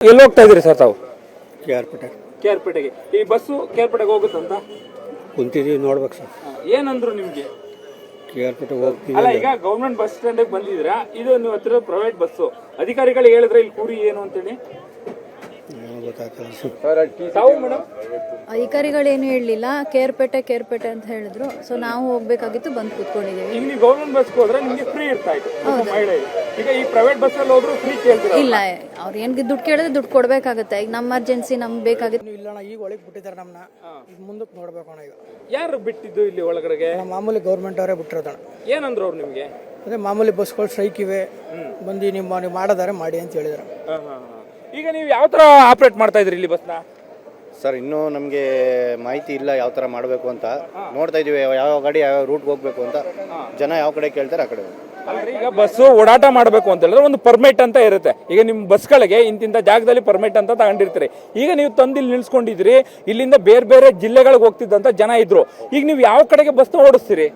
ಎಲ್ಲಿ ಹೋಗ್ತಾ ಇದ್ದೀರಿ ಸರ್ ತಾವು? ಕೆ ಆರ್ ಪೇಟೆ ಕೆ ಆರ್ ಪೇಟೆಗೆ ಈ ಬಸ್ಸು ಕೆ ಆರ್ ಪೇಟೆಗೆ ಹೋಗುತ್ತಂತ? ಕುಂತಿದ್ದೀವಿ ನೋಡ್ಬೇಕು ಸರ್. ಏನಂದ್ರು ನಿಮ್ಗೆ? ಕೆ ಆರ್ ಪೇಟೆ ಹೋಗ್ತೀವಿ ಅಲ್ಲ ಈಗ ಗೌರ್ಮೆಂಟ್ ಬಸ್ ಸ್ಟ್ಯಾಂಡ್ ಬಂದಿದ್ರ ಇದು ನೀವು ಹತ್ತಿರ ಪ್ರೈವೇಟ್ ಬಸ್ಸು. ಅಧಿಕಾರಿಗಳು ಹೇಳಿದ್ರೆ ಇಲ್ಲಿ ಕೂರಿ ಏನು ಅಂತೇಳಿ? ತಾವು ಮೇಡಮ್? ಅಧಿಕಾರಿಗಳೇನು ಹೇಳಲಿಲ್ಲ. ಕೇರ್ಪೇಟೆ ಕೇರ್ಪೇಟೆ ಅಂತ ಹೇಳಿದ್ರು. ಸೊ ನಾವು ಹೋಗ್ಬೇಕಾಗಿತ್ತು ಬಂದು ಕೂತ್ಕೊಂಡಿದ್ದೀವಿ. ಈಗ ನೀವು ಗೌರ್ಮೆಂಟ್ ಬಸ್ ಹೋದ್ರೆ ನಿಮ್ಗೆ ಫ್ರೀ ಇರ್ತಾ ಇತ್ತು ಈಗ ಈ ಪ್ರೈವೇಟ್ ಬಸ್ಸಲ್ಲಿ ಹೋದ್ರು ಫ್ರೀ ಕೇಳ್ತೀರಾ ಇಲ್ಲ ಅವ್ರು ಏನು ದುಡ್ಡು ಕೇಳಿದ್ರೆ ದುಡ್ಡು ಕೊಡಬೇಕಾಗುತ್ತೆ. ಈಗ ನಮ್ಮ ಅರ್ಜೆನ್ಸಿ ನಮ್ಗೆ ಬೇಕಾಗಿತ್ತು. ಇಲ್ಲಣ್ಣ ಈಗ ಒಳಗೆ ಬಿಟ್ಟಿದ್ದಾರೆ ನಮ್ಮನ್ನ ಈಗ ಮುಂದಕ್ಕೆ ನೋಡ್ಬೇಕು ಅಣ್ಣ ಈಗ. ಯಾರು ಬಿಟ್ಟಿದ್ದು ಇಲ್ಲಿ ಒಳಗಡೆ ಮಾಮೂಲಿ ಗೌರ್ಮೆಂಟ್ ಅವರೇ ಬಿಟ್ಟಿರೋದಣ್ಣ ಏನಂದ್ರು ಅವ್ರು ನಿಮ್ಗೆ? ಅದೇ ಮಾಮೂಲಿ ಬಸ್ಗಳು ಸ್ಟ್ರೈಕ್ ಇವೆ. ಬಂದು ನಿಮ್ಮ ನೀವು ಮಾಡಿದಾರೆ ಮಾಡಿ ಅಂತ ಹೇಳಿದ್ರು. ಈಗ ನೀವು ಯಾವ ಥರ ಆಪ್ರೇಟ್ ಮಾಡ್ತಾ ಇದ್ರಿ ಇಲ್ಲಿ ಬಸ್ನ? ಸರ್ ಇನ್ನೂ ನಮಗೆ ಮಾಹಿತಿ ಇಲ್ಲ ಯಾವ ಥರ ಮಾಡಬೇಕು ಅಂತ. ನೋಡ್ತಾ ಇದೀವಿ ಯಾವ ಗಾಡಿ ಯಾವ ರೂಟ್ಗೆ ಹೋಗ್ಬೇಕು ಅಂತ. ಜನ ಯಾವ ಕಡೆ ಕೇಳ್ತಾರೆ ಆ ಕಡೆ. ಈಗ ಬಸ್ಸು ಓಡಾಟ ಮಾಡಬೇಕು ಅಂತ ಹೇಳಿದ್ರೆ ಒಂದು ಪರ್ಮಿಟ್ ಅಂತ ಇರುತ್ತೆ. ಈಗ ನಿಮ್ಮ ಬಸ್ಗಳಿಗೆ ಇಂತಿಂಥ ಜಾಗದಲ್ಲಿ ಪರ್ಮಿಟ್ ಅಂತ ತಗೊಂಡಿರ್ತೀರಿ. ಈಗ ನೀವು ತಂದು ಇಲ್ಲಿ ನಿಲ್ಸ್ಕೊಂಡಿದ್ರಿ ಇಲ್ಲಿಂದ ಬೇರೆ ಬೇರೆ ಜಿಲ್ಲೆಗಳಿಗೆ ಹೋಗ್ತಿದ್ದಂಥ ಜನ ಇದ್ರು. ಈಗ ನೀವು ಯಾವ ಕಡೆಗೆ ಬಸ್ನ ಓಡಿಸ್ತೀರಿ?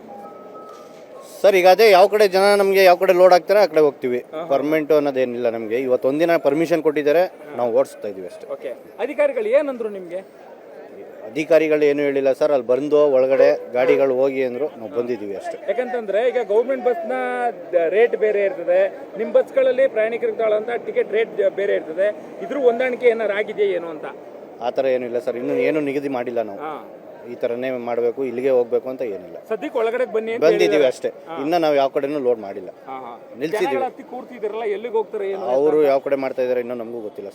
ಸರ್ ಈಗ ಅದೇ ಯಾವ ಕಡೆ ಜನ ನಮಗೆ ಯಾವ ಕಡೆ ಲೋಡ್ ಆಗ್ತಾರೆ ಆ ಕಡೆ ಹೋಗ್ತೀವಿ. ಪರ್ಮನೆಂಟ್ ಅನ್ನೋದೇನಿಲ್ಲ ನಮಗೆ. ಇವತ್ತು ಒಂದಿನ ಪರ್ಮಿಷನ್ ಕೊಟ್ಟಿದ್ದಾರೆ ನಾವು ಓಡಿಸ್ತಾ ಇದೀವಿ ಅಷ್ಟೇ. ಓಕೆ ಅಧಿಕಾರಿಗಳು ಏನಂದ್ರು ನಿಮಗೆ? ಅಧಿಕಾರಿಗಳು ಏನು ಹೇಳಿಲ್ಲ ಸರ್ ಅಲ್ಲಿ ಬಂದು ಒಳಗಡೆ ಗಾಡಿಗಳು ಹೋಗಿ ಅಂದ್ರು ನಾವು ಬಂದಿದ್ದೀವಿ ಅಷ್ಟೇ. ಯಾಕಂತಂದ್ರೆ ಈಗ ಗೌರ್ಮೆಂಟ್ ಬಸ್ನ ರೇಟ್ ಬೇರೆ ಇರ್ತದೆ. ನಿಮ್ಮ ಬಸ್ಗಳಲ್ಲಿ ಪ್ರಯಾಣಿಕರಿಗೆ ತಗೊಳ್ಳೋಂಥ ಟಿಕೆಟ್ ರೇಟ್ ಬೇರೆ ಇರ್ತದೆ. ಇದ್ರ ಹೊಂದಾಣಿಕೆ ಏನಾರು ಆಗಿದೆಯಾ ಏನು ಅಂತ? ಆ ಥರ ಏನೂ ಇಲ್ಲ ಸರ್ ಇನ್ನೂ ಏನು ನಿಗದಿ ಮಾಡಿಲ್ಲ ನಾವು. ಈ ಥರನೇ ಮಾಡಬೇಕು ಇಲ್ಲಿಗೆ ಹೋಗ್ಬೇಕು ಅಂತ ಏನಿಲ್ಲ. ಸದ್ಯಕ್ಕೆ ಒಳಗಡೆ ಬನ್ನಿ ಅಂತ ಬಂದಿದ್ದೀವಿ ಅಷ್ಟೇ. ಇನ್ನ ನಾವು ಯಾವ ಕಡೆನೂ ಲೋಡ್ ಮಾಡಿಲ್ಲ. ನಿಲ್ಸಿದ್ದೀವಿ. ಕೂರ್ತಿದ್ದೀರಲ್ಲ ಎಲ್ಲಿಗೆ ಹೋಗ್ತಾರೆ ಏನು ಅವರು ಯಾವ ಕಡೆ ಮಾಡ್ತಾ ಇದ್ದಾರೆ ಇನ್ನೂ ನಮಗೂ ಗೊತ್ತಿಲ್ಲ.